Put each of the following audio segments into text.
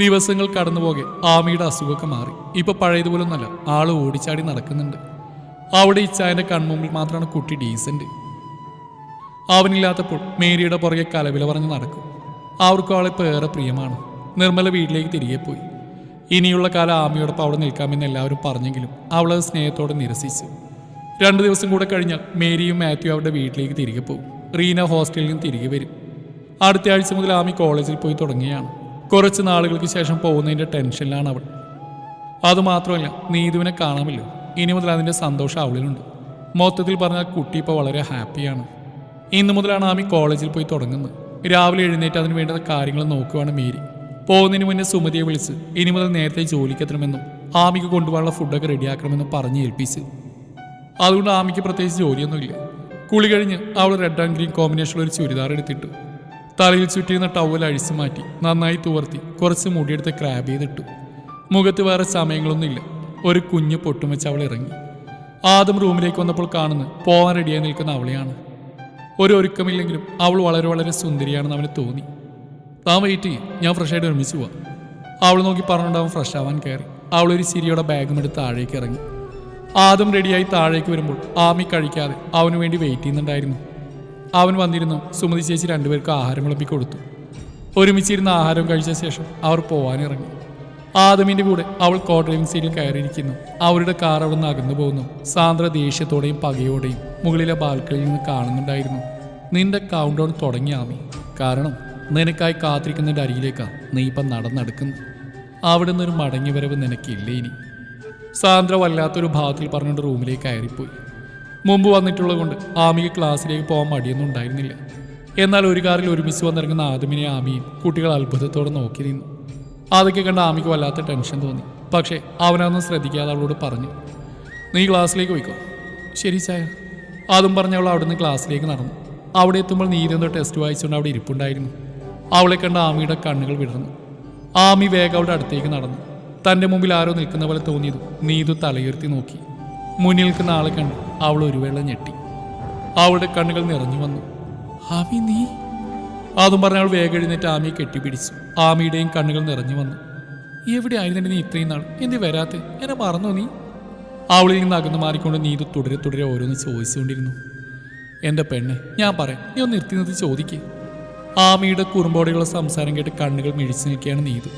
ദിവസങ്ങൾ കടന്നുപോകെ ആമിയുടെ അസുഖമൊക്കെ മാറി. ഇപ്പൊ പഴയതുപോലൊന്നല്ല. ആൾ ഓടിച്ചാടി നടക്കുന്നുണ്ട്. അവിടെ ഇച്ചായന്റെ കൺമുമ്പിൽ മാത്രമാണ് കുട്ടി ഡീസന്റ്. അവനില്ലാത്തപ്പോൾ മേരിയുടെ പുറകെ കലവില പറഞ്ഞ് നടക്കും. അവർക്കും അവളെ ഇപ്പോൾ ഏറെ പ്രിയമാണ്. നിർമ്മല വീട്ടിലേക്ക് തിരികെ പോയി. ഇനിയുള്ള കാലം ആമയോടൊപ്പം അവിടെ നിൽക്കാമെന്ന് എല്ലാവരും പറഞ്ഞെങ്കിലും അവളത് സ്നേഹത്തോടെ നിരസിച്ചു. രണ്ട് ദിവസം കൂടെ കഴിഞ്ഞാൽ മേരിയും മാത്യു അവരുടെ വീട്ടിലേക്ക് തിരികെ പോകും. റീന ഹോസ്റ്റലിൽ നിന്ന് തിരികെ വരും. അടുത്ത ആഴ്ച മുതൽ ആമി കോളേജിൽ പോയി തുടങ്ങിയാണ് കുറച്ച് നാളുകൾക്ക് ശേഷം പോകുന്നതിന്റെ ടെൻഷനിലാണ് അവൾ. അതുമാത്രമല്ല നീതുവിനെ കാണാമല്ലോ. ഇനി മുതൽ അതിന്റെ സന്തോഷം അവളിലുണ്ട്. മൊത്തത്തിൽ പറഞ്ഞാൽ കുട്ടി ഇപ്പോൾ വളരെ ഹാപ്പിയാണ്. ഇന്നു മുതലാണ് ആമി കോളേജിൽ പോയി തുടങ്ങുന്നത്. രാവിലെ എഴുന്നേറ്റ് അതിന് വേണ്ട കാര്യങ്ങൾ നോക്കുവാണ് മേരി. പോകുന്നതിന് മുന്നേ സുമതിയെ വിളിച്ച് ഇനി മുതൽ നേരത്തെ ജോലിക്ക് എത്തണമെന്നും ആമിക്ക് കൊണ്ടുപോകാനുള്ള ഫുഡൊക്കെ റെഡിയാക്കണമെന്നും പറഞ്ഞ് ഏൽപ്പിച്ച്. അതുകൊണ്ട് ആമിക്ക് പ്രത്യേകിച്ച് ജോലിയൊന്നുമില്ല. കുളി കഴിഞ്ഞ് അവൾ റെഡ് ആൻഡ് ഗ്രീൻ കോമ്പിനേഷനിൽ ഒരു ചുരിദാർ എടുത്തിട്ടു. തലയിൽ ചുറ്റിയിരുന്ന ടവൽ അഴിച്ചു മാറ്റി നന്നായി തുവർത്തി കുറച്ച് മുടിയെടുത്ത് ക്രാബ് ചെയ്തിട്ടു. മുഖത്ത് വേറെ സമയങ്ങളൊന്നുമില്ല. ഒരു കുഞ്ഞ് പൊട്ടും വെച്ച് അവൾ ഇറങ്ങി. ആദ്യം റൂമിലേക്ക് വന്നപ്പോൾ കാണുന്നു പോവാൻ റെഡിയായി നിൽക്കുന്ന അവളെയാണ്. ഒരു ഒരുക്കമില്ലെങ്കിലും അവൾ വളരെ വളരെ സുന്ദരിയാണെന്ന് അവന് തോന്നി. താൻ വെയിറ്റ് ചെയ്യും ഞാൻ ഫ്രഷായിട്ട് ഒരുമിച്ച് പോവാം. അവൾ നോക്കി പറഞ്ഞുകൊണ്ട് ഫ്രഷ് ആവാൻ കയറി. അവൾ ഒരു ചിരിയുടെ ബാഗും എടുത്ത് താഴേക്ക് ഇറങ്ങി. ആദ്യം റെഡിയായി താഴേക്ക് വരുമ്പോൾ ആമി കഴിക്കാതെ അവന് വേണ്ടി വെയിറ്റ് ചെയ്യുന്നുണ്ടായിരുന്നു. അവൻ വന്നിരുന്നു. സുമതി ചേച്ചി രണ്ടുപേർക്ക് ആഹാരം വിളമ്പി കൊടുത്തു. ഒരുമിച്ചിരുന്ന് ആഹാരം കഴിച്ച ശേഷം അവർ പോവാനിറങ്ങി ആദമിന്റെ കൂടെ അവൾ കോ ഡ്രൈവിംഗ് സീറ്റിൽ കയറിയിരിക്കുന്നു. അവരുടെ കാർ അവിടെ നിന്ന് അകന്നു പോകുന്നു. സാന്ദ്ര ദേഷ്യത്തോടെയും പകയോടെയും മുകളിലെ ബാൽക്കണിയിൽ നിന്ന് കാണുന്നുണ്ടായിരുന്നു. നിന്റെ കൗണ്ട് ഡൗൺ തുടങ്ങി ആമി. കാരണം നിനക്കായി കാത്തിരിക്കുന്നതിന്റെ അരിയിലേക്കാണ് നീ ഇപ്പം നടന്നെടുക്കുന്നത്. അവിടെ നിന്നൊരു മടങ്ങി വരവ് നിനക്കില്ല ഇനി? സാന്ദ്ര വല്ലാത്തൊരു ഭാവത്തിൽ പറഞ്ഞുകൊണ്ട് റൂമിലേക്ക് കയറിപ്പോയി. മുമ്പ് വന്നിട്ടുള്ളത് കൊണ്ട് ആമിക്ക് ക്ലാസ്സിലേക്ക് പോകാൻ മടിയൊന്നും ഉണ്ടായിരുന്നില്ല. എന്നാൽ ഒരു കാറിൽ ഒരു ഒരുമിച്ച് വന്നിറങ്ങുന്ന ആദമിനെ ആമിയും കുട്ടികൾ അത്ഭുതത്തോടെ നോക്കി നിന്നു. അതൊക്കെ കണ്ട ആമിക്ക് വല്ലാത്ത ടെൻഷൻ തോന്നി. പക്ഷേ അവനൊന്നും ശ്രദ്ധിക്കാതെ അവളോട് പറഞ്ഞു നീ ക്ലാസ്സിലേക്ക് പോയിക്കോ. ശരി ചായ അതും പറഞ്ഞ് അവൾ അവിടുന്ന് ക്ലാസ്സിലേക്ക് നടന്നു. അവിടെ എത്തുമ്പോൾ നീതെന്തോ ടെസ്റ്റ് വായിച്ചുകൊണ്ട് അവിടെ ഇരിപ്പുണ്ടായിരുന്നു. അവളെ കണ്ട ആമിയുടെ കണ്ണുകൾ വിടർന്നു. ആമി വേഗം അവളുടെ അടുത്തേക്ക് നടന്നു. തന്റെ മുമ്പിൽ ആരോ നിൽക്കുന്ന പോലെ തോന്നിയതും നീതു തലയുയർത്തി നോക്കി. മുന്നിൽ നിൽക്കുന്ന ആളെ കണ്ട് അവൾ ഒരു വേള ഞെട്ടി. അവളുടെ കണ്ണുകൾ നിറഞ്ഞു വന്നു. ആമി നീ? അതും പറഞ്ഞ അവൾ വേഗം എഴുന്നേറ്റ് ആമിയെ കെട്ടിപ്പിടിച്ചു. ആമിയുടെയും കണ്ണുകൾ നിറഞ്ഞു വന്നു. എവിടെ ആയിരുന്നിട്ട് നീ ഇത്രയും നാൾ? എന്ത് വരാത്തെ? എന്നെ മറന്നോ നീ? അവളിൽ നിന്ന് അകന്നു മാറിക്കൊണ്ട് നീ ഇത് തുടരെ തുടരെ ഓരോന്ന് ചോദിച്ചുകൊണ്ടിരുന്നു. എന്റെ പെണ്ണെ ഞാൻ പറയാം. നീ ഒന്ന് നിർത്തി നിർത്തി ചോദിക്കേ. ആമിയുടെ കുറുമ്പോടെയുള്ള സംസാരം കേട്ട് കണ്ണുകൾ മിഴിച്ചു നിൽക്കുകയാണ് നീതു.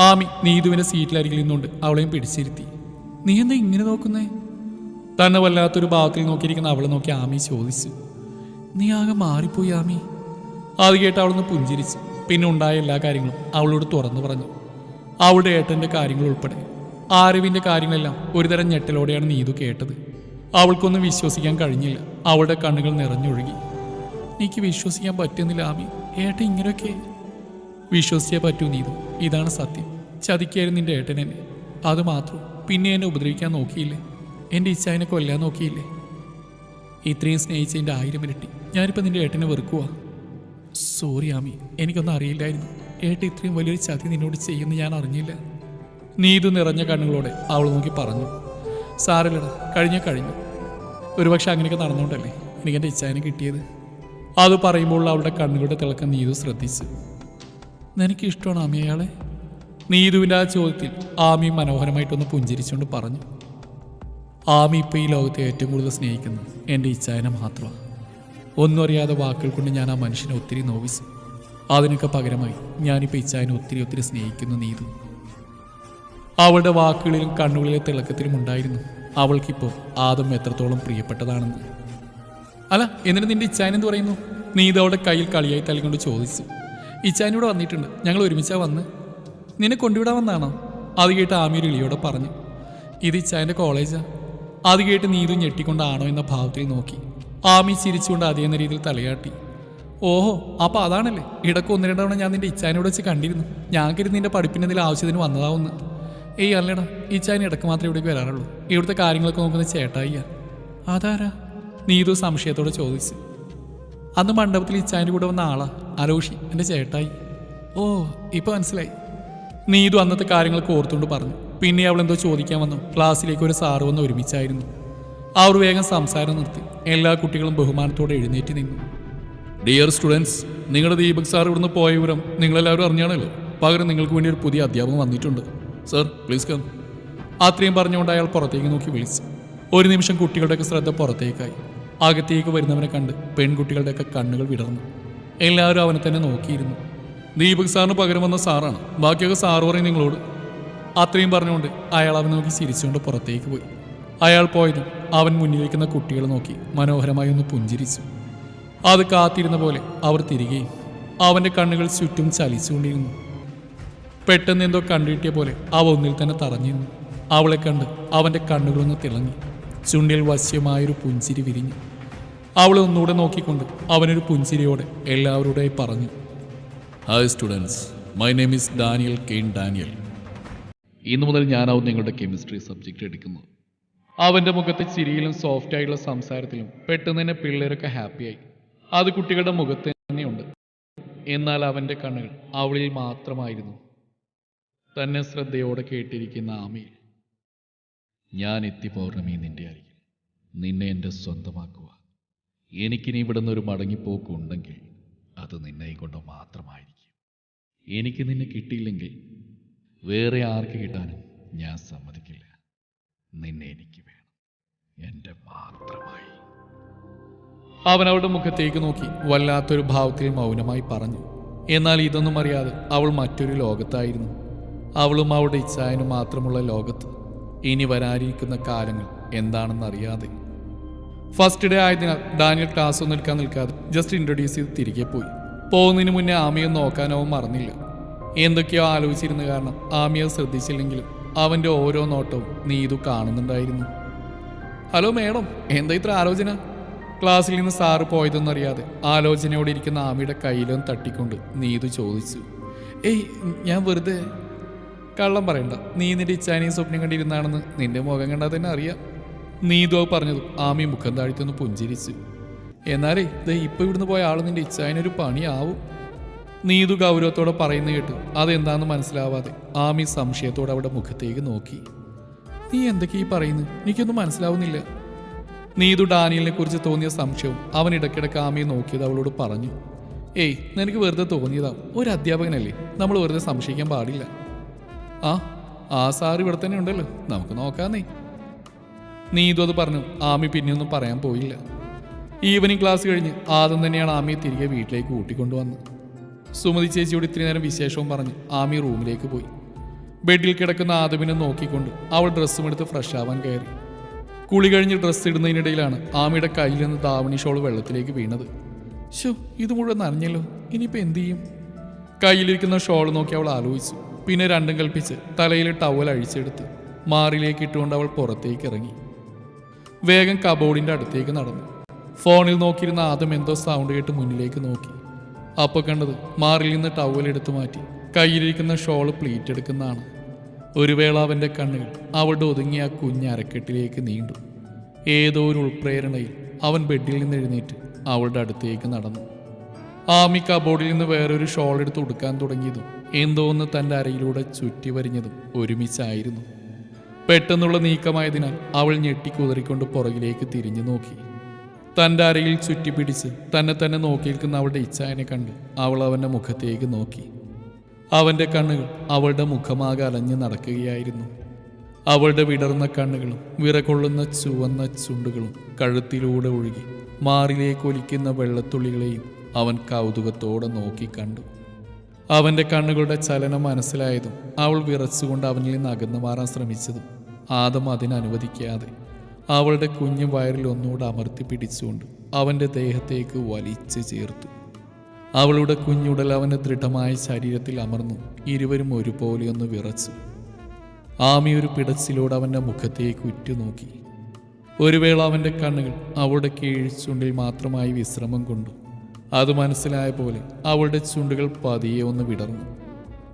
ആമി നീതുവിന്റെ സീറ്റിലരികിൽ നിന്നുകൊണ്ട് അവളെയും പിടിച്ചിരുത്തി. നീ എന്താ ഇങ്ങനെ നോക്കുന്നേ? തന്നെ വല്ലാത്തൊരു ഭാവത്തിൽ നോക്കിയിരിക്കുന്ന അവളെ നോക്കി ആമി ചോദിച്ചു നീ ആകെ മാറിപ്പോയി ആമി. അത് കേട്ട് അവളൊന്ന് പുഞ്ചിരിച്ചു. പിന്നെ ഉണ്ടായ എല്ലാ കാര്യങ്ങളും അവളോട് തുറന്നു പറഞ്ഞു. അവളുടെ ഏട്ടന്റെ കാര്യങ്ങൾ ഉൾപ്പെടെ. ആരവിന്റെ കാര്യങ്ങളെല്ലാം ഒരുതരം ഞെട്ടലോടെയാണ് നീതു കേട്ടത്. അവൾക്കൊന്നും വിശ്വസിക്കാൻ കഴിഞ്ഞില്ല. അവളുടെ കണ്ണുകൾ നിറഞ്ഞൊഴുകി. എനിക്ക് വിശ്വസിക്കാൻ പറ്റുന്നില്ല ആമി. ഏട്ടൻ ഇങ്ങനെയൊക്കെ. വിശ്വസിച്ചേ പറ്റൂ നീതു. ഇതാണ് സത്യം. ചതിക്കായിരുന്നു നിന്റെ ഏട്ടൻ എന്നെ. അത് മാത്രം. പിന്നെ എന്നെ ഉപദ്രവിക്കാൻ നോക്കിയില്ലേ? എന്റെ ഇച്ഛായനെ കൊല്ലാൻ നോക്കിയില്ലേ? ഇത്രയും സ്നേഹിച്ചതിന്റെ ആയിരം ഇരട്ടി. ഞാനിപ്പോൾ നിന്റെ ഏട്ടനെ വെറുക്കുക സോറി ആമി. എനിക്കൊന്നും അറിയില്ലായിരുന്നു. ഏട്ടൻ ഇത്രയും വലിയൊരു ചതി നിന്നോട് ചെയ്യുമെന്ന് ഞാൻ അറിഞ്ഞില്ല. നീ ഇത് നിറഞ്ഞ കണ്ണുകളോടെ അവൾ നോക്കി പറഞ്ഞു. സാരല്ലടാ കഴിഞ്ഞ കഴിഞ്ഞു. ഒരുപക്ഷെ അങ്ങനെയൊക്കെ നടന്നുകൊണ്ടല്ലേ എനിക്ക് എന്റെ ഇച്ഛായനെ കിട്ടിയത്? അത് പറയുമ്പോൾ അവളുടെ കണ്ണുകളുടെ തിളക്കം നീതു ശ്രദ്ധിച്ചു. നിനക്ക് ഇഷ്ടമാണ് ആമി അയാളെ? നീതുവിന്റെ ആ ചോദ്യത്തിൽ ആമി മനോഹരമായിട്ടൊന്ന് പുഞ്ചിരിച്ചുകൊണ്ട് പറഞ്ഞു. ആമി ഇപ്പോൾ ഈ ലോകത്തെ ഏറ്റവും കൂടുതൽ സ്നേഹിക്കുന്നത് എന്റെ ഇച്ഛായനെ മാത്രമാണ്. ഒന്നും അറിയാതെ വാക്കുകൾ കൊണ്ട് ഞാൻ ആ മനുഷ്യനെ ഒത്തിരി നോവിച്ചു. അതിനൊക്കെ പകരമായി ഞാനിപ്പോൾ ഇച്ഛായനെ ഒത്തിരി ഒത്തിരി സ്നേഹിക്കുന്നു നീതു. അവളുടെ വാക്കുകളിലും കണ്ണുകളിലെ തിളക്കത്തിലും ഉണ്ടായിരുന്നു അവൾക്കിപ്പോൾ ആദം എത്രത്തോളം പ്രിയപ്പെട്ടതാണെന്ന്. അല്ല എന്നിട്ട് നിന്റെ ഇച്ചായനെന്ത് പറയുന്നു? നീതു അവളുടെ കയ്യിൽ കളിയായി തല്ലിക്കൊണ്ട് ചോദിച്ചു. ഇച്ചായൻ ഇവിടെ വന്നിട്ടുണ്ട്. ഞങ്ങൾ ഒരുമിച്ചാണ് വന്ന്. നിന്നെ കൊണ്ടുവിടാൻ വന്നാണോ? അത് കേട്ട് ആമിയൊരു ഇളിയോടെ പറഞ്ഞു. ഇത് ഇച്ചായന്റെ കോളേജാ. അത് കേട്ട് നീതു ഞെട്ടിക്കൊണ്ടാണോ എന്ന ഭാവത്തിൽ നോക്കി. ആമി ചിരിച്ചുകൊണ്ട് അതേ എന്ന രീതിയിൽ തലയാട്ടി. ഓഹോ അപ്പൊ അതാണല്ലേ? ഇടയ്ക്ക് ഒന്ന് രണ്ടവണ ഞാൻ നിന്റെ ഇച്ചാനോട് വെച്ച് കണ്ടിരുന്നു. ഞാൻ കരുതി നിന്റെ പഠിപ്പിന് എന്തെങ്കിലും ആവശ്യത്തിന് വന്നതാവുന്ന്. ഏയ് അല്ലടാ ഇച്ചാൻ ഇടയ്ക്ക് മാത്രമേ ഇവിടേക്ക് വരാറുള്ളൂ. ഇവിടുത്തെ കാര്യങ്ങളൊക്കെ നോക്കുന്ന ചേട്ടായിയാ. അതാരാ? നീതു സംശയത്തോടെ ചോദിച്ചു. അന്ന് മണ്ഡപത്തിൽ ഇച്ചാന്റെ കൂടെ വന്ന ആളാ അരോഷി എന്റെ ചേട്ടായി. ഓ ഇപ്പൊ മനസ്സിലായി. നീതു അന്നത്തെ കാര്യങ്ങളൊക്കെ ഓർത്തുകൊണ്ട് പറഞ്ഞു. പിന്നെ അവൾ എന്തോ ചോദിക്കാൻ വന്നു. ക്ലാസ്സിലേക്ക് ഒരു സാറ് വന്ന് ഒരുമിച്ചായിരുന്നു. അവർ വേഗം സംസാരം നിർത്തി. എല്ലാ കുട്ടികളും ബഹുമാനത്തോടെ എഴുന്നേറ്റ് നിന്നു. ഡിയർ സ്റ്റുഡൻസ് നിങ്ങളുടെ ദീപക് സാർ ഇവിടുന്ന് പോയ വിവരം നിങ്ങളെല്ലാവരും അറിഞ്ഞാണല്ലോ. പകരം നിങ്ങൾക്ക് വേണ്ടി ഒരു പുതിയ അധ്യാപകൻ വന്നിട്ടുണ്ട്. Sir please come. അത്രയും പറഞ്ഞുകൊണ്ട് അയാൾ പുറത്തേക്ക് നോക്കി വിളിച്ചു. ഒരു നിമിഷം കുട്ടികളുടെയൊക്കെ ശ്രദ്ധ പുറത്തേക്കായി. അകത്തേക്ക് വരുന്നവനെ കണ്ട് പെൺകുട്ടികളുടെയൊക്കെ കണ്ണുകൾ വിടർന്നു. എല്ലാവരും അവനെ തന്നെ നോക്കിയിരുന്നു. ദീപക് സാറിന് പകരം വന്ന സാറാണ്. ബാക്കിയൊക്കെ സാറ് പറയും നിങ്ങളോട്. അത്രയും പറഞ്ഞുകൊണ്ട് അയാൾ അവനെ നോക്കി ചിരിച്ചുകൊണ്ട് പുറത്തേക്ക് പോയി. അയാൾ പോയതും അവൻ മുന്നിൽ വയ്ക്കുന്ന കുട്ടികളെ നോക്കി മനോഹരമായി ഒന്ന് പുഞ്ചിരിച്ചു. അത് കാത്തിരുന്ന പോലെ അവർ തിരികെയും അവന്റെ കണ്ണുകൾ ചുറ്റും ചലിച്ചുകൊണ്ടിരുന്നു. പെട്ടെന്ന് എന്തോ കണ്ടുകിട്ടിയ പോലെ അവ ഒന്നിൽ തന്നെ തറഞ്ഞിരുന്നു. അവളെ കണ്ട് അവന്റെ കണ്ണുകളൊന്ന് തിളങ്ങി. ചുണ്ടിൽ വശ്യമായൊരു പുഞ്ചിരി വിരിഞ്ഞു. അവളെ ഒന്നുകൂടെ നോക്കിക്കൊണ്ട് അവനൊരു പുഞ്ചിരിയോടെ എല്ലാവരോടായി പറഞ്ഞു. Hi students my name is Daniel Kane Daniel ഇന്നു മുതൽ ഞാനാവും നിങ്ങളുടെ കെമിസ്ട്രി സബ്ജക്റ്റ് എടുക്കുന്നത്. അവന്റെ മുഖത്തെ ചിരിയിലും സോഫ്റ്റ് ആയിട്ടുള്ള സംസാരത്തിലും പെട്ടെന്ന് തന്നെ പിള്ളേരൊക്കെ ഹാപ്പിയായി അത് കുട്ടികളുടെ മുഖത്ത് തന്നെയുണ്ട്. എന്നാൽ അവന്റെ കണ്ണുകൾ അവളിൽ മാത്രമായിരുന്നു. തന്നെ ശ്രദ്ധയോടെ കേട്ടിരിക്കുന്ന ആമയിൽ ഞാൻ എത്തി പൗർണമി നിന്റെ അരികിൽ. നിന്നെ എന്റെ സ്വന്തമാക്കുക. എനിക്കിനി ഇവിടെ ഒരു മടങ്ങിപ്പോക്കുണ്ടെങ്കിൽ അത് നിന്നെ കൊണ്ട് മാത്രമായിരിക്കും. എനിക്ക് നിന്നെ കിട്ടിയില്ലെങ്കിൽ വേറെ ആർക്ക് കിട്ടാനും ഞാൻ സമ്മതിക്കില്ല. നിന്നെ എനിക്ക് വേണം. എന്റെ മാത്രമായി. അവൻ അവളുടെ മുഖത്തേക്ക് നോക്കി. വല്ലാത്തൊരു ഭാവത്തിൽ മൗനമായി പറഞ്ഞു. എന്നാൽ ഇതൊന്നും അറിയാതെ അവൾ മറ്റൊരു ലോകത്തായിരുന്നു. അവളും അവളുടെ ഇച്ഛായനും മാത്രമുള്ള ലോകത്ത് ഇനി വരാനിരിക്കുന്ന കാലങ്ങൾ എന്താണെന്നറിയാതെ. ഫസ്റ്റ് ഡേ ആയതിനാൽ ഡാനിയൽ ക്ലാസ് ഒന്നും എടുക്കാൻ നിൽക്കാതെ ജസ്റ്റ് ഇൻട്രൊഡ്യൂസ് ചെയ്ത് തിരികെ പോയി. പോകുന്നതിന് മുന്നേ ആമിയെ നോക്കാനോ മറന്നില്ല. എന്തൊക്കെയോ ആലോചിച്ചിരുന്ന കാരണം ആമിയ ശ്രദ്ധിച്ചില്ലെങ്കിലും അവന്റെ ഓരോ നോട്ടവും നീതു കാണുന്നുണ്ടായിരുന്നു. ഹലോ മേഡം എന്താ ഇത്ര ആലോചന? ക്ലാസ്സിൽ നിന്ന് സാറ് പോയതെന്നറിയാതെ ആലോചനയോടെ ഇരിക്കുന്ന ആമിയുടെ കയ്യിലും തട്ടിക്കൊണ്ട് നീതു ചോദിച്ചു. ഏയ് ഞാൻ വെറുതെ. കള്ളം പറയണ്ട നീ നിന്റെ ഇച്ചാനിയും സ്വപ്നം കണ്ടിരുന്നാണെന്ന് നിന്റെ മുഖം കണ്ടാൽ തന്നെ അറിയാം. നീതു അത് പറഞ്ഞതും ആമി മുഖം താഴ്ത്തിയൊന്ന് പുഞ്ചിരിച്ചു. എന്നാലേ ദേ ഇപ്പൊ ഇവിടുന്ന് പോയ ആൾ നിന്റെ ഇച്ചായനൊരു പണിയാവും. നീതു ഗൗരവത്തോടെ പറയുന്ന കേട്ടു. അതെന്താന്ന് മനസ്സിലാവാതെ ആമി സംശയത്തോടെ അവിടെ മുഖത്തേക്ക് നോക്കി. നീ എന്തൊക്കെയാ പറയുന്നു? എനിക്കൊന്നും മനസ്സിലാവുന്നില്ല. നീതു ഡാനിയലിനെ കുറിച്ച് തോന്നിയ സംശയവും അവൻ ഇടയ്ക്കിടയ്ക്ക് ആമിയെ നോക്കിയത് അവളോട് പറഞ്ഞു. ഏയ് നിനക്ക് വെറുതെ തോന്നിയതാ. ഒരു അധ്യാപകനല്ലേ. നമ്മൾ വെറുതെ സംശയിക്കാൻ പാടില്ല. ആ ആ സാർ ഇവിടെ തന്നെ ഉണ്ടല്ലോ. നമുക്ക് നോക്കാന്നേ. നീതു അത് പറഞ്ഞു. ആമി പിന്നെയൊന്നും പറയാൻ പോയില്ല. ഈവനിങ് ക്ലാസ് കഴിഞ്ഞ് ആദ്യം തന്നെയാണ് ആമിയെ തിരികെ വീട്ടിലേക്ക് കൂട്ടിക്കൊണ്ടുവന്നത്. സുമതി ചേച്ചിയോട് ഇത്രയും നേരം വിശേഷവും പറഞ്ഞ് ആമി റൂമിലേക്ക് പോയി. ബെഡിൽ കിടക്കുന്ന ആദമിനെ നോക്കിക്കൊണ്ട് അവൾ ഡ്രസ്സും എടുത്ത് ഫ്രഷ് ആവാൻ കയറി. കുളി കഴിഞ്ഞ് ഡ്രസ്സ് ഇടുന്നതിനിടയിലാണ് ആമിയുടെ കയ്യിൽ നിന്ന് ദാവണി ഷോൾ വെള്ളത്തിലേക്ക് വീണത്. ഷോ ഇത് മുഴുവൻ നനഞ്ഞല്ലോ ഇനിയിപ്പോൾ എന്തു ചെയ്യും? കയ്യിലിരിക്കുന്ന ഷോൾ നോക്കി അവൾ ആലോചിച്ചു. പിന്നെ രണ്ടും കൽപ്പിച്ച് തലയിൽ ടവൽ അഴിച്ചെടുത്ത് മാറിലേക്ക് ഇട്ടുകൊണ്ട് അവൾ പുറത്തേക്ക് ഇറങ്ങി. വേഗം കബോർഡിന്റെ അടുത്തേക്ക് നടന്നു. ഫോണിൽ നോക്കിയിരുന്ന ആദം എന്തോ സൗണ്ട് കേട്ട് മുന്നിലേക്ക് നോക്കി. അപ്പോൾ കണ്ടത് മാറിൽ നിന്ന് ടവൽ എടുത്തു മാറ്റി. കയ്യിലിരിക്കുന്ന ഷോൾ പ്ലീറ്റ് എടുക്കുന്നതാണ്. ഒരു വേള അവന്റെ കണ്ണുകൾ അവളുടെ ഒതുങ്ങിയ ആ കുഞ്ഞ് അരക്കെട്ടിലേക്ക് നീണ്ടു. ഏതോ ഒരു ഉൾപ്രേരണയിൽ അവൻ ബെഡിൽ നിന്ന് എഴുന്നേറ്റ് അവളുടെ അടുത്തേക്ക് നടന്നു. ആമി കബോർഡിൽ നിന്ന് വേറൊരു ഷോൾ എടുത്ത് ഉടുക്കാൻ തുടങ്ങിയതും എന്തോന്ന് തന്റെ അരയിലൂടെ ചുറ്റി വരിഞ്ഞതും ഒരുമിച്ചായിരുന്നു. പെട്ടെന്നുള്ള നീക്കമായതിനാൽ അവൾ ഞെട്ടിക്കുതറിക്കൊണ്ട് പുറകിലേക്ക് തിരിഞ്ഞു നോക്കി. തന്റെ അരയിൽ ചുറ്റിപ്പിടിച്ച് തന്നെ തന്നെ നോക്കിയിരിക്കുന്ന അവളുടെ ഇച്ഛായനെ കണ്ട് അവൾ അവന്റെ മുഖത്തേക്ക് നോക്കി. അവന്റെ കണ്ണുകൾ അവളുടെ മുഖമാകെ അലഞ്ഞു നടക്കുകയായിരുന്നു. അവളുടെ വിടർന്ന കണ്ണുകളും വിറകൊള്ളുന്ന ചുവന്ന ചുണ്ടുകളും കഴുത്തിലൂടെ ഒഴുകി മാറിലേക്ക് ഒലിക്കുന്ന വെള്ളത്തുള്ളികളെയും അവൻ കൗതുകത്തോടെ നോക്കി കണ്ടു. അവന്റെ കണ്ണുകളുടെ ചലനം മനസ്സിലായതും അവൾ വിറച്ചുകൊണ്ട് അവനിൽ നിന്ന് അകന്നു മാറാൻ ശ്രമിച്ചതും ആദം അതിനനുവദിക്കാതെ അവളുടെ കുഞ്ഞു വയറിൽ ഒന്നുകൂടെ അമർത്തി പിടിച്ചുകൊണ്ട് അവന്റെ ദേഹത്തേക്ക് വലിച്ചു ചേർത്തു. അവളുടെ കുഞ്ഞുടൽ അവന്റെ ദൃഢമായ ശരീരത്തിൽ അമർന്നു ഇരുവരും ഒരുപോലെ ഒന്ന് വിറച്ചു. ആമി ഒരു പിടച്ചിലൂടെ അവന്റെ മുഖത്തേക്ക് ഉറ്റുനോക്കി. ഒരു വേള അവന്റെ കണ്ണുകൾ അവളുടെ കീഴ്ചുണ്ടിൽ മാത്രമായി വിശ്രമം കൊണ്ടു. അത് മനസ്സിലായ പോലെ അവളുടെ ചുണ്ടുകൾ പതിയെ ഒന്ന് വിടർന്നു.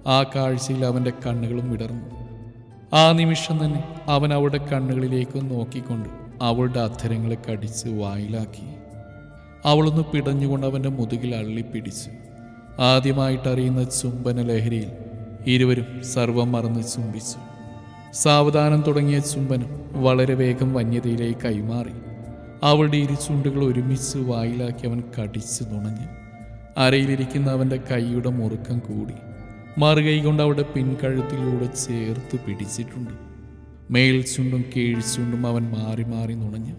ആ കാഴ്ചയിൽ അവന്റെ കണ്ണുകളും വിടർന്നു. ആ നിമിഷം തന്നെ അവൻ അവളുടെ കണ്ണുകളിലേക്ക് നോക്കിക്കൊണ്ട് അവളുടെ അധരങ്ങളെ കടിച്ച് വായിലാക്കി. അവളൊന്ന് പിടഞ്ഞുകൊണ്ട് അവന്റെ മുതുകിൽ അള്ളിപ്പിടിച്ച്. ആദ്യമായിട്ടറിയുന്ന ചുംബന ലഹരിയിൽ ഇരുവരും സർവം മറന്ന് ചുംബിച്ചു. സാവധാനം തുടങ്ങിയ ചുംബനം വളരെ വേഗം വന്യതയിലേക്ക് കൈമാറി. അവളുടെ ഇരു ചുണ്ടുകൾ ഒരുമിച്ച് വായിലാക്കി അവൻ കടിച്ചു നുണഞ്ഞ്. അരയിലിരിക്കുന്ന അവന്റെ കൈയുടെ മുറുക്കം കൂടി. മറുകൈ കൊണ്ട് അവളുടെ പിൻകഴുത്തിലൂടെ ചേർത്ത് പിടിച്ചിട്ടുണ്ട്. മേൽ ചുണ്ടും കീഴ് ചുണ്ടും അവൻ മാറി മാറി നുണഞ്ഞു.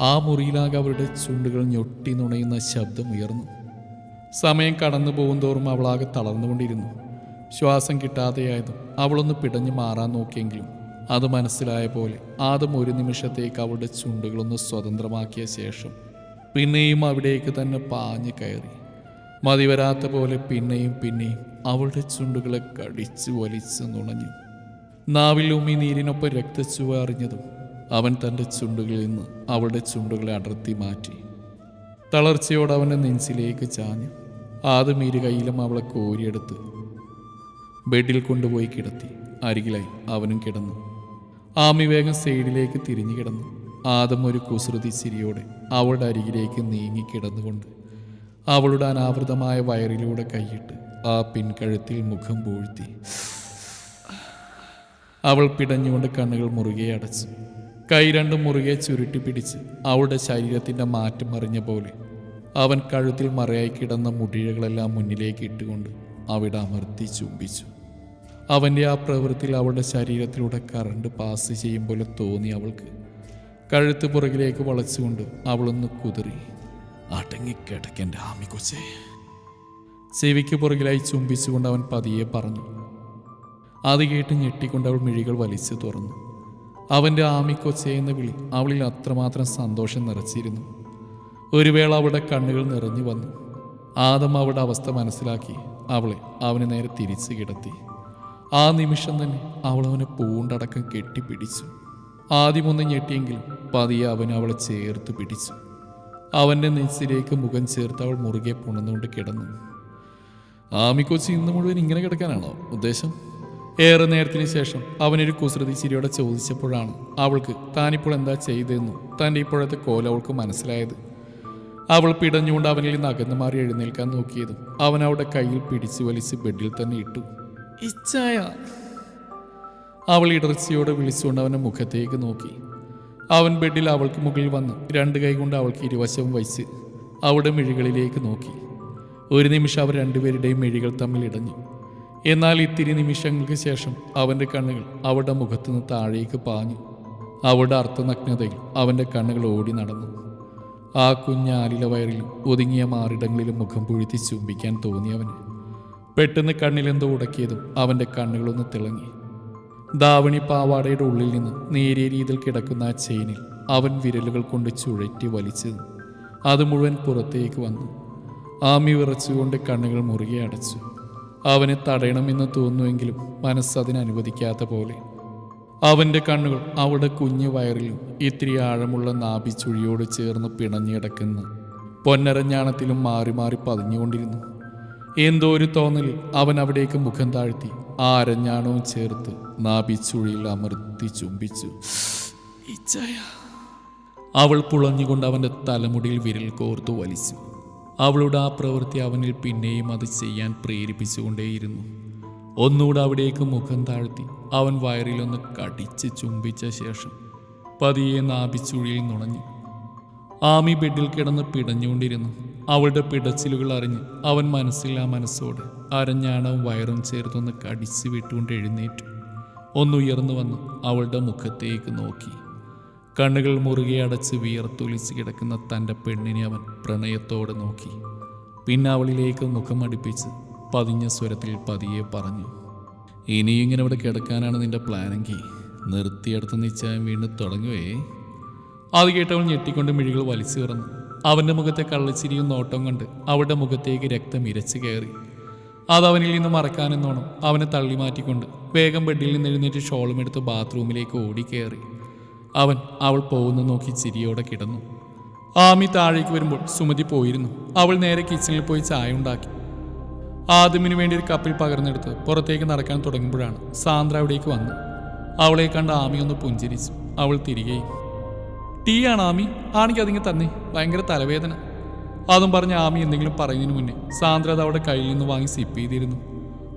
ആ മുറിയിലാകെ അവരുടെ ചുണ്ടുകൾ ഞൊട്ടി നുണയുന്ന ശബ്ദം ഉയർന്നു. സമയം കടന്നു പോകുന്തോറും അവളാകെ തളർന്നുകൊണ്ടിരുന്നു. ശ്വാസം കിട്ടാതെയായതും അവളൊന്ന് പിടഞ്ഞു മാറാൻ നോക്കിയെങ്കിലും അത് മനസ്സിലായ പോലെ ആദ്യം ഒരു നിമിഷത്തേക്ക് അവളുടെ ചുണ്ടുകളൊന്ന് സ്വതന്ത്രമാക്കിയ ശേഷം പിന്നെയും അവിടേക്ക് തന്നെ പാഞ്ഞു കയറി. മതിവരാത്ത പോലെ പിന്നെയും പിന്നെയും അവളുടെ ചുണ്ടുകളെ കടിച്ചു വലിച്ച് നുണഞ്ഞു. നാവിൽ ഉമ്മി നീരിനൊപ്പം രക്തച്ചുവ അറിഞ്ഞതും അവൻ തന്റെ ചുണ്ടുകളിൽ നിന്ന് അവളുടെ ചുണ്ടുകളെ അടർത്തി മാറ്റി. തളർച്ചയോടെ അവന്റെ നെഞ്ചിലേക്ക് ചാഞ്ഞു. ആദ്യം ഇരു അവളെ കോരിയെടുത്ത് ബെഡിൽ കൊണ്ടുപോയി കിടത്തി. അരികിലായി അവനും കിടന്നു. ആമി വേഗം സൈഡിലേക്ക് തിരിഞ്ഞു കിടന്നു. ആദം ഒരു കുസൃതി ചിരിയോടെ അവളുടെ അരികിലേക്ക് നീങ്ങി കിടന്നുകൊണ്ട് അവളുടെ അനാവൃതമായ വയറിലൂടെ കൈയിട്ട് ആ പിൻകഴുത്തിൽ മുഖം പൂഴ്ത്തി. അവൾ പിടഞ്ഞുകൊണ്ട് കണ്ണുകൾ മുറുകെ അടച്ചു കൈ രണ്ടും മുറുകെ ചുരുട്ടി പിടിച്ച് അവളുടെ ശരീരത്തിന്റെ മാറ്റം അറിഞ്ഞ പോലെ അവൻ കഴുത്തിൽ മറയായി കിടന്ന മുടിഴകളെല്ലാം മുന്നിലേക്ക് ഇട്ടുകൊണ്ട് അവിടെ അമർത്തി ചുംബിച്ചു. അവന്റെ ആ പ്രവൃത്തിയിൽ അവളുടെ ശരീരത്തിലൂടെ കറണ്ട് പാസ് ചെയ്യും പോലെ തോന്നി അവൾക്ക്. കഴുത്ത് പുറകിലേക്ക് വളച്ചുകൊണ്ട് അവളൊന്ന് കുതിറി. അടങ്ങിക്കിടക്കെന്റെ ആമി കൊച്ചേ. ചെവിക്ക് പുറകിലായി ചുംബിച്ചുകൊണ്ട് അവൻ പതിയെ പറഞ്ഞു. അത് കേട്ട് ഞെട്ടിക്കൊണ്ട് അവൾ മിഴികൾ വലിച്ചു തുറന്നു. അവന്റെ ആമിക്കൊച്ചേ എന്ന വിളി അവളിൽ അത്രമാത്രം സന്തോഷം നിറച്ചിരുന്നു. ഒരു വേള അവളുടെ കണ്ണുകൾ നിറഞ്ഞു വന്നു. ആദം അവളുടെ അവസ്ഥ മനസ്സിലാക്കി അവളെ അവന് നേരെ തിരിച്ചു കിടത്തി. ആ നിമിഷം തന്നെ അവൾ അവനെ പൂണ്ടടക്കം കെട്ടിപ്പിടിച്ചു. ആദ്യമൊന്ന് ഞെട്ടിയെങ്കിലും പതിയെ അവൻ അവളെ ചേർത്ത് പിടിച്ചു. അവന്റെ നെഞ്ചിലേക്ക് മുഖം ചേർത്ത് അവൾ മുറുകെ പുണന്നുകൊണ്ട് കിടന്നു. ആമിക്കൊച്ചി ഇന്ന് മുഴുവൻ ഇങ്ങനെ കിടക്കാനാണോ ഉദ്ദേശം? ഏറെ നേരത്തിന് ശേഷം അവനൊരു കുസൃതി ചിരിയോടെ ചോദിച്ചപ്പോഴാണ് അവൾക്ക് താനിപ്പോൾ എന്താ ചെയ്തതെന്നും തന്റെ ഇപ്പോഴത്തെ കോല അവൾക്ക് മനസ്സിലായത്. അവൾ പിടഞ്ഞുകൊണ്ട് അവനിൽ നിന്ന് അകന്നു മാറി എഴുന്നേൽക്കാൻ നോക്കിയതും അവൻ അവളുടെ കയ്യിൽ പിടിച്ചു വലിച്ച് ബെഡിൽ തന്നെ ഇട്ടു. ഇച്ചായ അവൾ ഇടർച്ചയോടെ വിളിച്ചുകൊണ്ട് അവന്റെ മുഖത്തേക്ക് നോക്കി. അവൻ ബെഡിൽ അവൾക്ക് മുകളിൽ വന്നു. രണ്ട് കൈ കൊണ്ട് അവൾക്ക് ഇരുവശവും വഹിച്ച് അവളുടെ മിഴികളിലേക്ക് നോക്കി. ഒരു നിമിഷം അവർ രണ്ടുപേരുടെയും മിഴികൾ തമ്മിൽ ഇടഞ്ഞു. എന്നാൽ ഇത്തിരി നിമിഷങ്ങൾക്ക് ശേഷം അവന്റെ കണ്ണുകൾ അവളുടെ മുഖത്തുനിന്ന് താഴേക്ക് പാഞ്ഞു. അവളുടെ അർത്ഥനഗ്നതയിൽ അവന്റെ കണ്ണുകൾ ഓടി നടന്നു. ആ കുഞ്ഞാലില വയറിലും ഒതുങ്ങിയ മാറിടങ്ങളിലും മുഖം പുഴുത്തി ചുംബിക്കാൻ തോന്നിയവന്. പെട്ടെന്ന് കണ്ണിലെന്തോ ഉടക്കിയതും അവന്റെ കണ്ണുകളൊന്ന് തിളങ്ങി. ദാവണി പാവാടയുടെ ഉള്ളിൽ നിന്ന് നേരിയ രീതിയിൽ കിടക്കുന്ന ആ ചെയിനിൽ അവൻ വിരലുകൾ കൊണ്ട് ചുഴറ്റി വലിച്ചു. അത് മുഴുവൻ പുറത്തേക്ക് വന്നു. ആമി വിറച്ചുകൊണ്ട് കണ്ണുകൾ മുറുകെ അടച്ചു. അവനെ തടയണമെന്ന് തോന്നുമെങ്കിലും മനസ്സ് അതിന് അനുവദിക്കാത്ത പോലെ. അവന്റെ കണ്ണുകൾ അവളുടെ കുഞ്ഞു വയറിലും ഇത്തിരി ആഴമുള്ള നാഭിച്ചുഴിയോട് ചേർന്ന് പിണഞ്ഞിടക്കുന്ന പൊന്നരഞ്ഞാണത്തിലും മാറി മാറി പതിഞ്ഞുകൊണ്ടിരുന്നു. എന്തോ ഒരു തോന്നലിൽ അവൻ അവിടേക്ക് മുഖം താഴ്ത്തി. ആ അരഞ്ഞാണവും ചേർത്ത് നാഭിച്ചുഴിയിൽ അമർത്തി ചുംബിച്ചു. അവൾ പുളഞ്ഞുകൊണ്ട് അവന്റെ തലമുടിയിൽ വിരൽ കോർത്തു വലിച്ചു. അവളുടെ ആ പ്രവൃത്തി അവനിൽ പിന്നെയും അത് ചെയ്യാൻ പ്രേരിപ്പിച്ചുകൊണ്ടേയിരുന്നു. ഒന്നുകൂടെ അവിടേക്ക് മുഖം താഴ്ത്തി അവൻ വയറിലൊന്ന് കടിച്ച് ചുംബിച്ച ശേഷം പതിയെ നാഭിച്ചുഴിയിൽ നുണഞ്ഞു. ആമി ബെഡിൽ കിടന്ന് പിടഞ്ഞുകൊണ്ടിരുന്നു. അവളുടെ പിടച്ചിലുകൾ അറിഞ്ഞ് അവൻ മനസ്സില്ലാ മനസ്സോടെ അരഞ്ഞാണവും വയറും ചേർത്തൊന്ന് കടിച്ചു വിട്ടുകൊണ്ട് എഴുന്നേറ്റു. ഒന്നുയർന്നു വന്ന് അവളുടെ മുഖത്തേക്ക് നോക്കി. കണ്ണുകൾ മുറുകെ അടച്ച് വിയർത്തൊലിച്ച് കിടക്കുന്ന തന്റെ പെണ്ണിനെ അവൻ പ്രണയത്തോടെ നോക്കി. പിന്നെ അവളിലേക്ക് മുഖം അടുപ്പിച്ച് പതിഞ്ഞ സ്വരത്തിൽ പതിയെ പറഞ്ഞു ഇനിയും ഇങ്ങനെ ഇവിടെ കിടക്കാനാണ് നിന്റെ പ്ലാനെങ്കിൽ നിർത്തിയെടുത്ത് നിശ്ചയം വീണ്ടും തുടങ്ങുവേ. അത് കേട്ടവൾ ഞെട്ടിക്കൊണ്ട് മിഴികൾ വലിച്ചു തുറന്നു അവന്റെ മുഖത്തെ കള്ളിച്ചിരിയും നോട്ടം കണ്ട് അവളുടെ മുഖത്തേക്ക് രക്തം ഇരച്ചു കയറി. അത് അവനിൽ നിന്ന് മറക്കാനെന്നോണം അവനെ തള്ളി മാറ്റിക്കൊണ്ട് വേഗം ബെഡിൽ നിന്ന് എഴുന്നേറ്റ് ഷോളും എടുത്ത് ബാത്റൂമിലേക്ക് ഓടി കയറി അവൻ അവൾ പോകുന്ന നോക്കി ചിരിയോടെ കിടന്നു. ആമി താഴേക്ക് വരുമ്പോൾ സുമതി പോയിരുന്നു. അവൾ നേരെ കിച്ചണിൽ പോയി ചായ ഉണ്ടാക്കി. ആദ്യമിന് വേണ്ടി ഒരു കപ്പിൽ പകർന്നെടുത്ത് പുറത്തേക്ക് നടക്കാൻ തുടങ്ങുമ്പോഴാണ് സാന്ദ്ര അവിടേക്ക് വന്നു അവളെ കണ്ട ആമി ഒന്ന് പുഞ്ചിരിച്ചു. അവൾ തിരികെയും ടീ ആണ് ആമി. ആണെങ്കിൽ അതിങ്ങനെ തന്നെ. ഭയങ്കര തലവേദന. അതും പറഞ്ഞ ആമി എന്തെങ്കിലും പറയുന്നതിന് മുന്നേ സാന്ദ്ര അത് അവിടെ കയ്യിൽ നിന്ന് വാങ്ങി സിപ്പ് ചെയ്തിരുന്നു.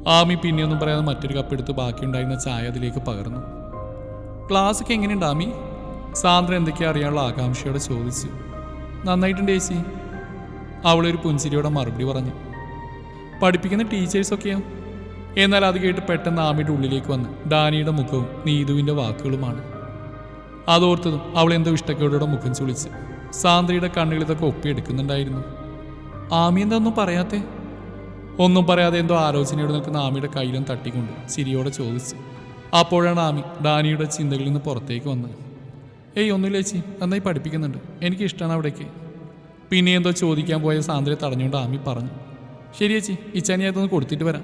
ആമി പിന്നെയൊന്നും പറയാതെ മറ്റൊരു കപ്പ് എടുത്ത് ബാക്കിയുണ്ടായിരുന്ന ചായ അതിലേക്ക് പകർന്നു. ക്ലാസ്സൊക്കെ എങ്ങനെയുണ്ട് ആമി? സാന്ദ്ര എന്തൊക്കെയാ അറിയാനുള്ള ആകാംക്ഷയോടെ ചോദിച്ചു. നന്നായിട്ടുണ്ട് ചേച്ചി. അവളൊരു പുഞ്ചിരിയോടെ മറുപടി പറഞ്ഞു. പഠിപ്പിക്കുന്ന ടീച്ചേഴ്സൊക്കെയോ എന്നാൽ അത് കേട്ട് പെട്ടെന്ന് ആമിയുടെ ഉള്ളിലേക്ക് വന്ന് ഡാനിയുടെ മുഖവും നീതുവിന്റെ വാക്കുകളുമാണ്. അതോർത്തതും അവൾ എന്തോ ഇഷ്ടക്കേടോടെ മുഖം ചുളിച്ച് സാന്ദ്രയുടെ കണ്ണുകൾ ഇതൊക്കെ ഒപ്പിയെടുക്കുന്നുണ്ടായിരുന്നു. ആമി എന്താ ഒന്നും പറയാത്തേ? ഒന്നും പറയാതെ എന്തോ ആലോചനയോട് നിൽക്കുന്ന ആമിയുടെ കയ്യിലും തട്ടിക്കൊണ്ട് ചിരിയോടെ ചോദിച്ചു. അപ്പോഴാണ് ആമി ഡാനിയുടെ ചിന്തകളിൽ നിന്ന് പുറത്തേക്ക് വന്നത്. ഏയ് ഒന്നുമില്ല ചേച്ചി നന്നായി പഠിപ്പിക്കുന്നുണ്ട്. എനിക്ക് ഇഷ്ടമാണ് അവിടേക്ക്. പിന്നെ എന്തോ ചോദിക്കാൻ പോയ സാന്ദ്രയെ തടഞ്ഞുകൊണ്ട് ആമി പറഞ്ഞു. ശരി ചേച്ചി ഇച്ചാനി അതൊന്ന് കൊടുത്തിട്ട് വരാം.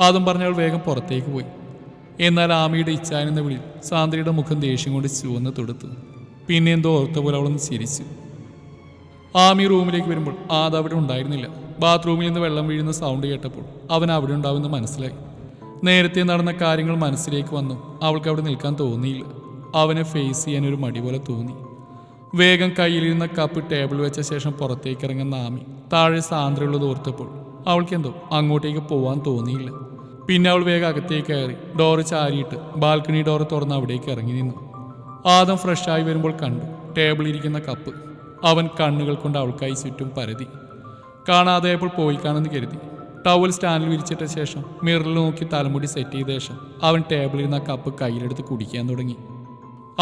അതും പറഞ്ഞവൾ വേഗം പുറത്തേക്ക് പോയി. എന്നാൽ ആമിയുടെ ഇച്ഛാനെന്ന വിളി സാന്ദ്രയുടെ മുഖം ദേഷ്യം കൊണ്ട് ചുവന്ന് തൊടുത്തു. പിന്നെ എന്തോ ഓർത്ത പോലെ അവളൊന്ന് ചിരിച്ചു. ആമി റൂമിലേക്ക് വരുമ്പോൾ ആദ അവിടെ ഉണ്ടായിരുന്നില്ല. ബാത്റൂമിൽ നിന്ന് വെള്ളം വീഴുന്ന സൗണ്ട് കേട്ടപ്പോൾ അവൻ അവിടെ ഉണ്ടാവുമെന്ന് മനസ്സിലായി. നേരത്തെ നടന്ന കാര്യങ്ങൾ മനസ്സിലേക്ക് വന്നു. അവൾക്ക് അവിടെ നിൽക്കാൻ തോന്നിയില്ല. അവനെ ഫേസ് ചെയ്യാൻ ഒരു മടി പോലെ തോന്നി. വേഗം കയ്യിലിരുന്ന കപ്പ് ടേബിൾ വെച്ച ശേഷം പുറത്തേക്ക് ഇറങ്ങുന്ന ആമി താഴെ സാന്ദ്രയുള്ളത് ഓർത്തപ്പോൾ അവൾക്കെന്തോ അങ്ങോട്ടേക്ക് പോവാൻ തോന്നിയില്ല. പിന്നെ അവൾ വേഗം അകത്തേക്ക് കയറി. ഡോറ് ചാരിയിട്ട് ബാൽക്കണി ഡോറ് തുറന്ന് അവിടേക്ക് ഇറങ്ങി നിന്നു. ആദം ഫ്രഷായി വരുമ്പോൾ കണ്ടു. ടേബിളിൽ ഇരിക്കുന്ന കപ്പ്. അവൻ കണ്ണുകൾ കൊണ്ട് അവൾക്കായി ചുറ്റും പരതി. കാണാതെയപ്പോൾ പോയി കാണുമെന്ന് കരുതി. ടവൽ സ്റ്റാൻഡിൽ വിരിച്ചിട്ട ശേഷം മിററിൽ നോക്കി തലമുടി സെറ്റ് ചെയ്ത ശേഷം അവൻ ടേബിളിൽ ഇരുന്ന കപ്പ് കയ്യിലെടുത്ത് കുടിക്കാൻ തുടങ്ങി.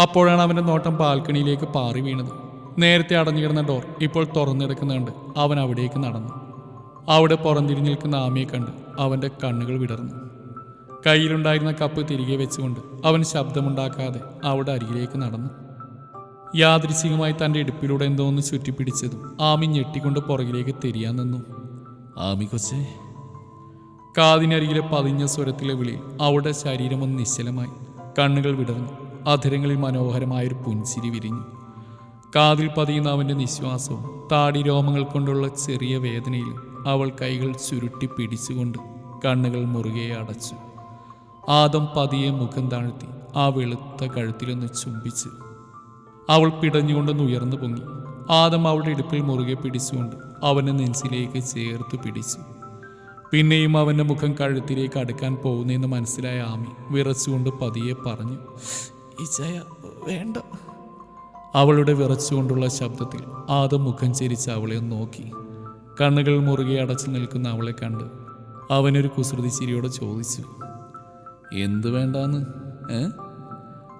അപ്പോഴാണ് അവന്റെ നോട്ടം ബാൽക്കണിയിലേക്ക് പാറി വീണത്. നേരത്തെ അടഞ്ഞുകിടന്ന ഡോർ ഇപ്പോൾ തുറന്നെടുക്കുന്നുണ്ട്. അവൻ അവിടേക്ക് നടന്നു. അവിടെ പുറംതിരിഞ്ഞ് നിൽക്കുന്ന ആമയെ കണ്ട് അവന്റെ കണ്ണുകൾ വിടർന്നു. കയ്യിലുണ്ടായിരുന്ന കപ്പ് തിരികെ വെച്ചുകൊണ്ട് അവൻ ശബ്ദമുണ്ടാക്കാതെ അവിടെ അരികിലേക്ക് നടന്നു. യാദൃശികമായി തന്റെ ഇടുപ്പിലൂടെ എന്തോ ഒന്ന് ചുറ്റിപ്പിടിച്ചതും ആമി ഞെട്ടിക്കൊണ്ട് പുറകിലേക്ക് തിരിയാൻ നിന്നു. ആമി കൊച്ചേ. കാതിനരികിലെ പതിഞ്ഞ സ്വരത്തിലെ വിളി അവളുടെ ശരീരമൊന്ന് നിശ്ചലമായി. കണ്ണുകൾ വിടർന്നു. അധരങ്ങളിൽ മനോഹരമായൊരു പുഞ്ചിരി വിരിഞ്ഞു. കാതിൽ പതിയുന്ന അവന്റെ നിശ്വാസവും താടി രോമങ്ങൾ കൊണ്ടുള്ള ചെറിയ വേദനയിലും അവൾ കൈകൾ ചുരുട്ടി പിടിച്ചുകൊണ്ട് കണ്ണുകൾ മുറുകെ അടച്ചു. ആദം പതിയെ മുഖം താഴ്ത്തി ആ വെളുത്ത കഴുത്തിലൊന്ന് ചുംബിച്ച്. അവൾ പിടഞ്ഞുകൊണ്ടൊന്ന് ഉയർന്നു പൊങ്ങി. ആദം അവളുടെ ഇടുപ്പിൽ മുറുകെ പിടിച്ചുകൊണ്ട് അവനെ നെഞ്ചിലേക്ക് ചേർത്ത് പിടിച്ചു. പിന്നെയും അവന്റെ മുഖം കഴുത്തിലേക്ക് അടുക്കാൻ പോകുന്നെന്ന് മനസ്സിലായ ആമി വിറച്ചുകൊണ്ട് പതിയെ പറഞ്ഞു ഇച്ചയ വേണ്ട. അവളുടെ വിറച്ചുകൊണ്ടുള്ള ശബ്ദത്തിൽ ആദം മുഖം ചിരിച്ച് അവളെ നോക്കി. കണ്ണുകൾ മുറുകെ അടച്ചു നിൽക്കുന്ന അവളെ കണ്ട് അവനൊരു കുസൃതി ചിരിയോടെ ചോദിച്ചു എന്ത് വേണ്ടാന്ന്? ഏ?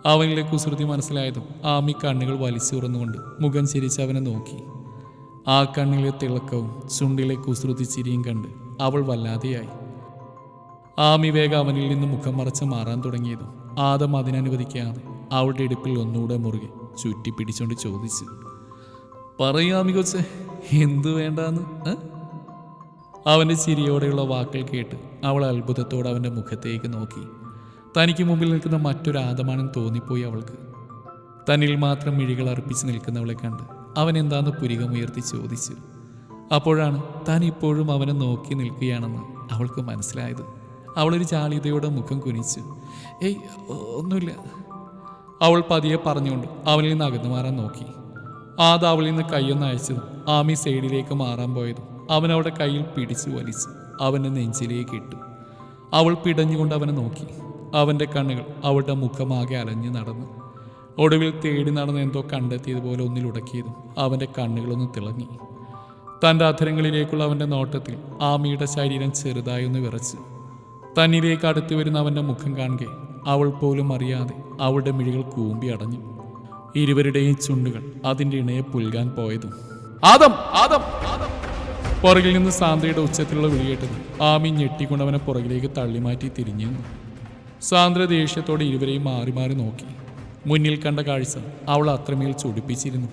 അവനിലെ കുസൃതി മനസ്സിലായതും ആമി കണ്ണുകൾ വലിച്ചു തുറന്നുകൊണ്ട് മുഖം ചിരിച്ച് അവനെ നോക്കി. ആ കണ്ണിലെ തിളക്കവും ചുണ്ടിലെ കുസൃതി ചിരിയും കണ്ട് അവൾ വല്ലാതെയായി. ആമി വേഗം അവനിൽ നിന്ന് മുഖം മറച്ച് മാറാൻ തുടങ്ങിയതും ആദം അതിനനുവദിക്കാതെ അവളുടെ ഇടുപ്പിൽ ഒന്നുകൂടെ മുറുകെ ചുറ്റിപ്പിടിച്ചുകൊണ്ട് ചോദിച്ചു പറയൂ ആമി കൊച്ചെ എന്ത് വേണ്ടാന്ന് അവന്റെ ചിരിയോടെയുള്ള വാക്കുകൾ കേട്ട് അവൾ അത്ഭുതത്തോടെ അവന്റെ മുഖത്തേക്ക് നോക്കി. തനിക്ക് മുമ്പിൽ നിൽക്കുന്ന മറ്റൊരു ആദമാണെന്ന് തോന്നിപ്പോയി അവൾക്ക്. തന്നിൽ മാത്രം മിഴികൾ അർപ്പിച്ച് നിൽക്കുന്നവളെ കണ്ട് അവൻ എന്താന്ന് പുരികമുയർത്തി ചോദിച്ചു. അപ്പോഴാണ് താൻ ഇപ്പോഴും അവനെ നോക്കി നിൽക്കുകയാണെന്ന് അവൾക്ക് മനസ്സിലായത്. അവളൊരു ചാളിതയോടെ മുഖം കുനിച്ചു. ഏയ് ഒന്നുമില്ല. അവൾ പതിയെ പറഞ്ഞുകൊണ്ട് അവനിൽ നിന്ന് അകന്നു മാറാൻ നോക്കി. ആദ അവളിൽ നിന്ന് കയ്യൊന്ന് അയച്ചതും ആമി സൈഡിലേക്ക് മാറാൻ പോയതും അവൻ അവളുടെ കയ്യിൽ പിടിച്ചു വലിച്ചു. അവന്റെ നെഞ്ചിലേക്ക് ഇട്ടു. അവൾ പിടഞ്ഞുകൊണ്ട് അവനെ നോക്കി. അവന്റെ കണ്ണുകൾ അവളുടെ മുഖമാകെ അലഞ്ഞു നടന്നു. ഒടുവിൽ തേടി നടന്ന് എന്തോ കണ്ടെത്തിയതുപോലെ ഒന്നിലുടക്കിയതും അവന്റെ കണ്ണുകളൊന്ന് തിളങ്ങി. തന്റെ അധരങ്ങളിലേക്കുള്ള അവന്റെ നോട്ടത്തിൽ ആമിയുടെ ശരീരം ചെറുതായി ഒന്ന് വിറച്ചു. തന്നിലേക്ക് അടുത്തു വരുന്ന അവന്റെ മുഖം കാണുക അവൾ പോലും അറിയാതെ അവളുടെ മിഴികൾ കൂമ്പി അടഞ്ഞു. ഇരുവരുടെയും ചുണ്ടുകൾ അതിന്റെ ഇണയെ പുൽകാൻ പോയതും. ആദം ആദം പുറകിൽ നിന്ന് സാന്ദ്രയുടെ ഉച്ചത്തിലുള്ള വിളികേട്ടത് ആമി ഞെട്ടിക്കൊണ്ട് അവനെ പുറകിലേക്ക് തള്ളിമാറ്റി തിരിഞ്ഞു സാന്ദ്ര ദേഷ്യത്തോടെ ഇരുവരെയും മാറി മാറി നോക്കി. മുന്നിൽ കണ്ട കാഴ്ച അവൾ അത്രമേൽ ചൊടിപ്പിച്ചിരുന്നു.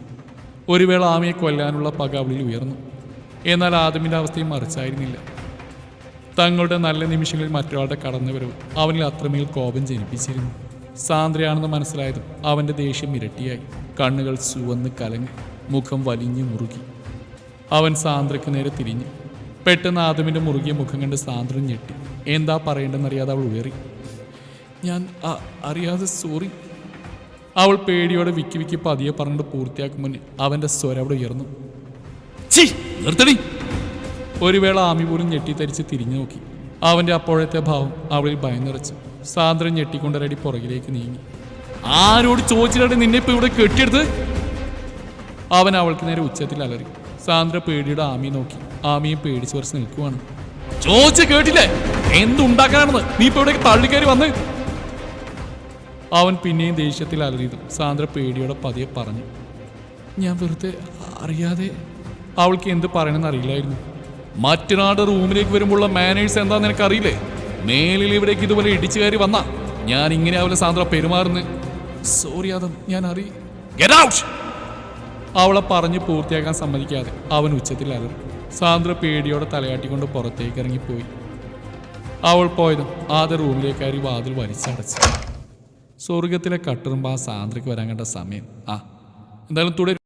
ഒരു വേള ആമയെ കൊല്ലാനുള്ള പക അവളിൽ ഉയർന്നു. എന്നാൽ ആദമിന്റെ അവസ്ഥയും മറിച്ചായിരുന്നില്ല. തങ്ങളുടെ നല്ല നിമിഷങ്ങളിൽ മറ്റൊരാളുടെ കടന്നുവരവ് അവനിൽ അത്രമേൽ കോപം ജനിപ്പിച്ചിരുന്നു. സാന്ദ്രയാണെന്ന് മനസ്സിലായതും അവന്റെ ദേഷ്യം ഇരട്ടിയായി. കണ്ണുകൾ ചുവന്ന് കലങ്ങി മുഖം വലിഞ്ഞു മുറുകി. അവൻ സാന്ദ്രയ്ക്ക് നേരെ തിരിഞ്ഞു. പെട്ടെന്ന് ആദമിന്റെ മുറുകിയ മുഖം കണ്ട് സാന്ദ്ര ഞെട്ടി. എന്താ പറയേണ്ടെന്നറിയാതെ അവൾ ഉയറി? ഞാൻ അറിയാതെ സോറി. അവൾ പേടിയോടെ വിക്കി വിക്കി പതിയെ പറഞ്ഞിട്ട് പൂർത്തിയാക്കും മുന്നേ അവന്റെ സ്വരം അവിടെ ഉയർന്നു. "ഛീ, നിർത്തടി. ഒരു വേള ആമി പോലും ഞെട്ടിത്തരിച്ച് തിരിഞ്ഞു നോക്കി. അവന്റെ അപ്പോഴത്തെ ഭാവം അവളിൽ ഭയം നിറച്ചു സാന്ദ്രൻ ഞെട്ടിക്കൊണ്ടരടി പുറകിലേക്ക് നീങ്ങി. ആരോട് ചോദിച്ചിട്ടാണ് നിന്നെ ഇപ്പൊ ഇവിടെ കെട്ടിയെടുത്ത് അവൻ അവൾക്ക് നേരെ ഉച്ചത്തിൽ അലറി. സാന്ദ്ര പേടിയുടെ ആമിയെ നോക്കി. ആമിയും പേടിച്ച് കുറച്ച് നിൽക്കുവാണ്. ചോദിച്ച് കേട്ടില്ലേ? എന്തുണ്ടാക്കാനാണെന്ന്? നീ ഇപ്പൊ ഇവിടേക്ക് തള്ളിക്കയറി വന്ന്. അവൻ പിന്നെയും ദേഷ്യത്തിൽ അലറിയത്. സാന്ദ്ര പേടിയോടെ പതിയെ പറഞ്ഞു. ഞാൻ വെറുതെ അറിയാതെ അവൾക്ക് എന്ത് പറയണമെന്ന് അറിയില്ലായിരുന്നു. മറ്റൊരാളുടെ റൂമിലേക്ക് വരുമ്പോഴുള്ള മാനേഴ്സ് എന്താന്ന് നിനക്കറിയില്ലേ? മേലിൽ ഇവിടേക്ക് ഇതുപോലെ ഇടിച്ചു കയറി വന്ന. ഞാൻ ഇങ്ങനെ അവളെ സാന്ദ്ര പെരുമാറുന്നു. Sorry Adam. ഞാൻ അറി! അവളെ പറഞ്ഞ് പൂർത്തിയാക്കാൻ സമ്മതിക്കാതെ അവൻ ഉച്ചത്തിൽ അലറി. സാന്ദ്ര പേടിയോടെ തലയാട്ടിക്കൊണ്ട് പുറത്തേക്ക് ഇറങ്ങിപ്പോയി. അവൾ പോയതും ആദ്യ റൂമിലേക്ക് കയറി വാതിൽ വലിച്ചടച്ചു. സ്വർഗത്തിലെ കട്ടുറുമ്പ് ആ സാന്ദ്രയ്ക്ക് വരാൻ കണ്ട സമയം. ആ എന്തായാലും തുടരും.